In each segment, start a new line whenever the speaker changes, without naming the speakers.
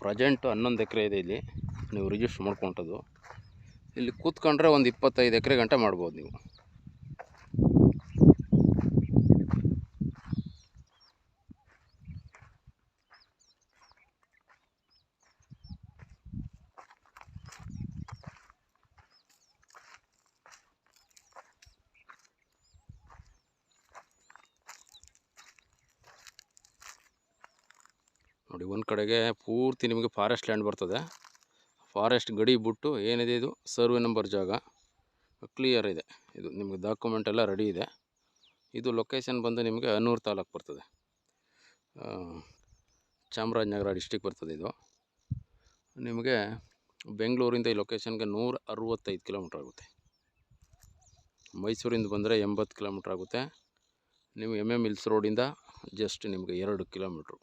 Present ಹನ್ನೊಂದು ಎಕರೆ ಇದೆ ಇಲ್ಲಿ. ನೀವು ರಿಜಿಸ್ಟ್ರ್ ಮಾಡ್ಕೊಂಟದ್ದು ಇಲ್ಲಿ ಕೂತ್ಕೊಂಡ್ರೆ ಒಂದು ಇಪ್ಪತ್ತೈದು ಎಕರೆ ಗಂಟೆ ಮಾಡ್ಬೋದು ನೀವು. ನೋಡಿ, ಒಂದು ಕಡೆಗೆ ಪೂರ್ತಿ ನಿಮಗೆ ಫಾರೆಸ್ಟ್ ಲ್ಯಾಂಡ್ ಬರ್ತದೆ. ಫಾರೆಸ್ಟ್ ಗಡಿ ಬಿಟ್ಟು ಏನಿದೆ ಇದು? ಸರ್ವೆ ನಂಬರ್ ಜಾಗ. ಕ್ಲಿಯರ್ ಇದೆ. ಇದು ನಿಮಗೆ ಡಾಕ್ಯುಮೆಂಟ್ ಎಲ್ಲ ರೆಡಿ ಇದೆ. ಇದು ಲೊಕೇಶನ್ ಬಂದು ನಿಮಗೆ ಹನ್ನೂರು ತಾಲೂಕು ಬರ್ತದೆ. ಚಾಮರಾಜನಗರ ಡಿಸ್ಟಿಕ್ ಬರ್ತದೆ ಇದು. ನಿಮಗೆ ಬೆಂಗಳೂರಿಂದ ಈ ಲೊಕೇಶನ್ಗೆ ನೂರ ಅರವತ್ತೈದು ಕಿಲೋಮೀಟ್ರ್ ಆಗುತ್ತೆ. ಮೈಸೂರಿಂದ ಬಂದರೆ ಎಂಬತ್ತು ಕಿಲೋಮೀಟ್ರ್ ಆಗುತ್ತೆ. ನೀವು ಎಂ ಎಂ ಇಲ್ಸ್ ರೋಡಿಂದ ಜಸ್ಟ್ ನಿಮಗೆ ಎರಡು ಕಿಲೋಮೀಟ್ರು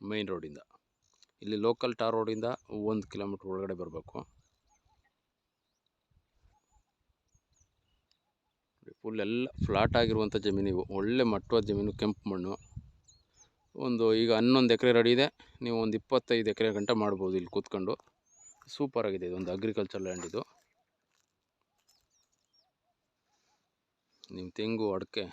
ಮೈನ್ ರೋಡಿಂದ ಇಲ್ಲಿ ಲೋಕಲ್ ಟಾರ್ ರೋಡಿಂದ ಒಂದು ಕಿಲೋಮೀಟ್ರ್ ಒಳಗಡೆ ಬರಬೇಕು. ಫುಲ್ ಎಲ್ಲ ಫ್ಲಾಟ್ ಆಗಿರುವಂಥ ಜಮೀನು ಇವು. ಒಳ್ಳೆ ಮಟ್ಟವಾದ ಜಮೀನು, ಕೆಂಪು ಮಣ್ಣು. ಒಂದು ಈಗ ಹನ್ನೊಂದು ಎಕರೆ ರೆಡಿ ಇದೆ. ನೀವು ಒಂದು ಇಪ್ಪತ್ತೈದು ಎಕರೆ ಗಂಟ ಮಾಡ್ಬೋದು ಇಲ್ಲಿ ಕೂತ್ಕೊಂಡು. ಸೂಪರ್ ಆಗಿದೆ ಇದು, ಒಂದು ಅಗ್ರಿಕಲ್ಚರ್ ಲ್ಯಾಂಡ್ ಇದು. ನಿಮ್ಮ ತೆಂಗು, ಅಡಿಕೆ.